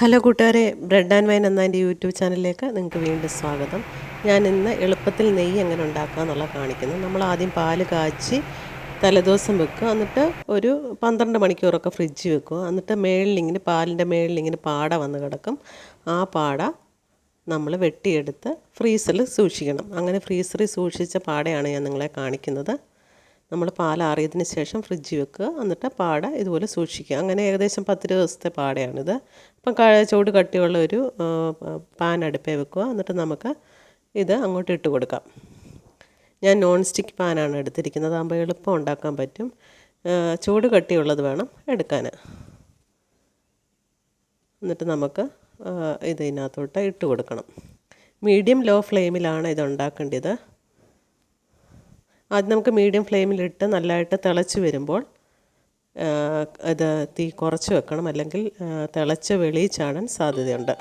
Hello കൂട്ടുകാരെ bread and wine എന്ന എന്റെ യൂട്യൂബ് ചാനലിലേക്ക് നിങ്ങൾക്ക് വീണ്ടും സ്വാഗതം. ഞാൻ ഇന്ന് എളുപ്പത്തിൽ നെയ്യ് എങ്ങനെ ഉണ്ടാക്കുക എന്നുള്ള കാണിക്കുന്നത് നമ്മൾ ആദ്യം പാൽ കാച്ചി തലേദിവസം വെക്കുക. എന്നിട്ട് ഒരു പന്ത്രണ്ട് മണിക്കൂറൊക്കെ ഫ്രിഡ്ജിൽ വെക്കുക. എന്നിട്ട് മേളിലിങ്ങനെ പാലിന്റെ മേളിലിങ്ങനെ പാട വന്ന് കിടക്കും. ആ പാട നമ്മൾ വെട്ടിയെടുത്ത് ഫ്രീസറിൽ സൂക്ഷിക്കണം. അങ്ങനെ ഫ്രീസറിൽ സൂക്ഷിച്ച പാടയാണ് ഞാൻ നിങ്ങളെ കാണിക്കുന്നത്. നമ്മൾ പാലാറിയതിന് ശേഷം ഫ്രിഡ്ജിൽ വെക്കുക. എന്നിട്ട് പാട ഇതുപോലെ സൂക്ഷിക്കുക. അങ്ങനെ ഏകദേശം പത്ത് ദിവസത്തെ പാടയാണിത്. അപ്പം ചൂട് കട്ടിയുള്ള ഒരു പാൻ അടുപ്പേ വെക്കുക. എന്നിട്ട് നമുക്ക് ഇത് അങ്ങോട്ട് ഇട്ട് കൊടുക്കാം. ഞാൻ നോൺ സ്റ്റിക്ക് പാനാണ് എടുത്തിരിക്കുന്നത്. അതാകുമ്പോൾ എളുപ്പം ഉണ്ടാക്കാൻ പറ്റും. ചൂട് കട്ടിയുള്ളത് വേണം എടുക്കാൻ. എന്നിട്ട് നമുക്ക് ഇതിനകത്തോട്ട് ഇട്ട് കൊടുക്കണം. മീഡിയം ലോ ഫ്ലെയിമിലാണ് ഇത് ഉണ്ടാക്കേണ്ടത്. ആദ്യം നമുക്ക് മീഡിയം ഫ്ലെയിമിലിട്ട് നല്ലതായിട്ട് തിളച്ച് വരുമ്പോൾ അത് ഇത് തീ കുറച്ച് വെക്കണം. അല്ലെങ്കിൽ തിളച്ച് വെളിയിൽ ചാടാൻ സാധ്യതയുണ്ട്.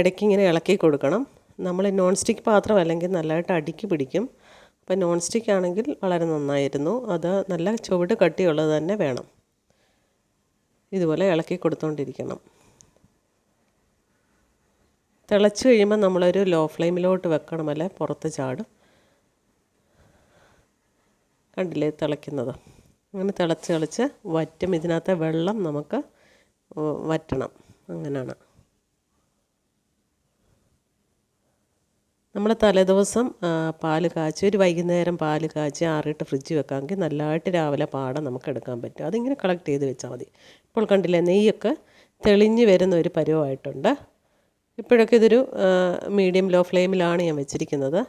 ഇടയ്ക്കിങ്ങനെ ഇളക്കി കൊടുക്കണം. നമ്മൾ നോൺ സ്റ്റിക്ക് പാത്രം അല്ലെങ്കിൽ നല്ലതായിട്ട് അടുക്കി പിടിക്കും. അപ്പോൾ നോൺ സ്റ്റിക്ക് ആണെങ്കിൽ വളരെ നന്നായിരുന്നു. അത് നല്ല ചുവട് കട്ടിയുള്ളത് തന്നെ വേണം. ഇതുപോലെ ഇളക്കി കൊടുത്തുകൊണ്ടിരിക്കണം തിളച്ച് കഴിയുമ്പോൾ നമ്മളൊരു ലോ ഫ്ലെയിമിലോട്ട് വെക്കണം അല്ലേ? പുറത്ത് ചാടും. കണ്ടില്ലേ തിളയ്ക്കുന്നത്? അങ്ങനെ തിളച്ച് തിളച്ച് വറ്റും. ഇതിനകത്തെ വെള്ളം നമുക്ക് വറ്റണം. അങ്ങനെയാണ്. നമ്മൾ തലേദിവസം പാൽ കാച്ചി ഒരു വൈകുന്നേരം പാൽ കാച്ചി ആറിയിട്ട് ഫ്രിഡ്ജ് വെക്കാമെങ്കിൽ നല്ലതായിട്ട് രാവിലെ പാടം നമുക്ക് എടുക്കാൻ പറ്റും. അതിങ്ങനെ കളക്ട് ചെയ്ത് വെച്ചാൽ മതി. ഇപ്പോൾ കണ്ടില്ലേ നെയ്യൊക്കെ തെളിഞ്ഞ് വരുന്ന ഒരു പരുവമായിട്ടുണ്ട്. ഇപ്പോഴൊക്കെ ഇതൊരു മീഡിയം ലോ ഫ്ലെയിമിലാണ് ഞാൻ വെച്ചിരിക്കുന്നത്.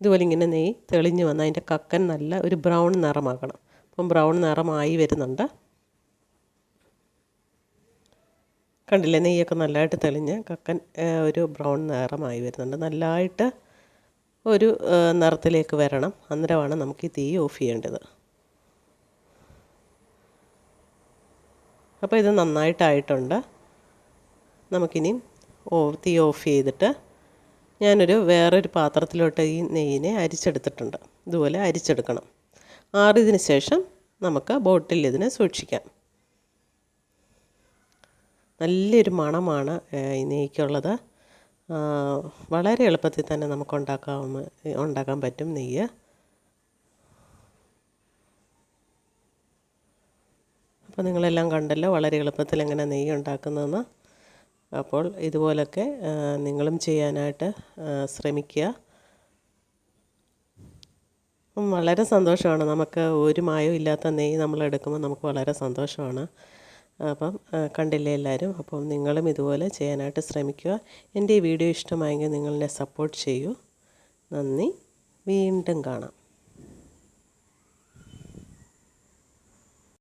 ഇതുപോലെ ഇങ്ങനെ നെയ്യ് തെളിഞ്ഞ് വന്ന് അതിന്റെ കക്കൻ നല്ല ഒരു ബ്രൗൺ നിറമാക്കണം. അപ്പം ബ്രൗൺ നിറമായി വരുന്നുണ്ട്. കണ്ടില്ലേ നെയ്യൊക്കെ നല്ലതായിട്ട് തെളിഞ്ഞ് കക്കൻ ഒരു ബ്രൗൺ നിറമായി വരുന്നുണ്ട്. നല്ലതായിട്ട് ഒരു നിറത്തിലേക്ക് വരണം. അന്നേരമാണ് നമുക്ക് ഈ തീ ഓഫ് ചെയ്യേണ്ടത്. അപ്പോൾ ഇത് നന്നായിട്ടായിട്ടുണ്ട്. നമുക്കിനി ഓ തീ ഓഫ് ചെയ്തിട്ട് ഞാനൊരു വേറൊരു പാത്രത്തിലോട്ട് ഈ നെയ്യിനെ അരിച്ചെടുത്തിട്ടുണ്ട്. ഇതുപോലെ അരിച്ചെടുക്കണം. ആറിയതിന് ശേഷം നമുക്ക് ബോട്ടിൽ ഇതിനെ സൂക്ഷിക്കാം. നല്ലൊരു മണമാണ് ഈ നെയ്ക്കുള്ളത്. വളരെ എളുപ്പത്തിൽ തന്നെ നമുക്ക് ഉണ്ടാക്കാവുന്ന ഉണ്ടാക്കാൻ പറ്റും നെയ്യ്. അപ്പോൾ നിങ്ങളെല്ലാം കണ്ടല്ലോ വളരെ എളുപ്പത്തിൽ എങ്ങനെ നെയ്യ് ഉണ്ടാക്കുന്നതെന്ന്. അപ്പോൾ ഇതുപോലൊക്കെ നിങ്ങളും ചെയ്യാനായിട്ട് ശ്രമിക്കുക. വളരെ സന്തോഷമാണ്. നമുക്ക് ഒരു മായവും ഇല്ലാത്ത നെയ്യ് നമ്മൾ എടുക്കുമ്പോൾ നമുക്ക് വളരെ സന്തോഷമാണ്. അപ്പം കണ്ടില്ലേ എല്ലാവരും? അപ്പം നിങ്ങളും ഇതുപോലെ ചെയ്യാനായിട്ട് ശ്രമിക്കുക. എന്റെ ഈ വീഡിയോ ഇഷ്ടമായെങ്കിൽ നിങ്ങൾ സപ്പോർട്ട് ചെയ്യൂ. നന്ദി. വീണ്ടും കാണാം.